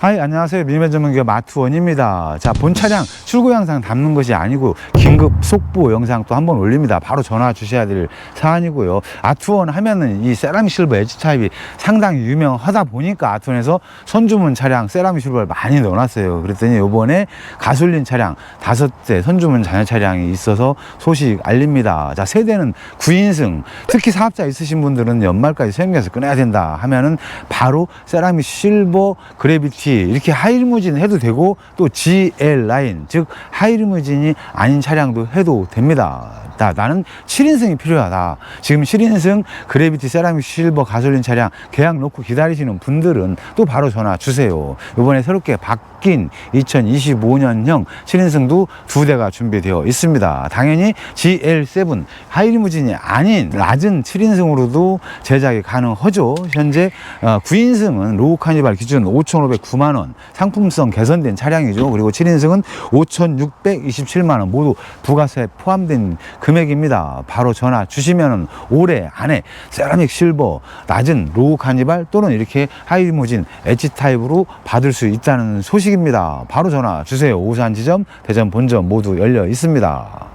하이 안녕하세요. 밀매 전문기업 마투원입니다. 자 본 차량 출고 영상 담는 것이 아니고 긴급 속보 영상 또 한번 올립니다. 바로 전화 주셔야 될 사안이고요. 아투원 하면은 이 세라믹 실버 엣지 타입이 상당히 유명하다 보니까 아투원에서 선주문 차량 세라믹 실버를 많이 넣어놨어요. 그랬더니 요번에 가솔린 차량 다섯 대 선주문 잔여 차량이 있어서 소식 알립니다. 자 세대는 9인승. 특히 사업자 있으신 분들은 연말까지 생겨서 끊어야 된다 하면은 바로 세라믹 실버 그래비티 이렇게 하이리무진 해도 되고 또 GL 라인 즉 하이리무진이 아닌 차량도 해도 됩니다. 나, 나는 7인승이 필요하다. 지금 7인승 그래비티 세라믹 실버 가솔린 차량 계약 놓고 기다리시는 분들은 또 바로 전화 주세요. 이번에 새롭게 바뀐 2025년형 7인승도 두 대가 준비되어 있습니다. 당연히 GL7 하이리무진이 아닌 낮은 7인승으로도 제작이 가능하죠. 현재 어, 9인승은 로우 카니발 기준 5,509만 원 상품성 개선된 차량이죠. 그리고 7인승은 5,627만 원 모두 부가세 포함된 금액입니다. 바로 전화 주시면 올해 안에 세라믹 실버 낮은 로우 카니발 또는 이렇게 하이리무진 엣지 타입으로 받을 수 있다는 소식입니다. 바로 전화 주세요. 오산 지점, 대전 본점 모두 열려 있습니다.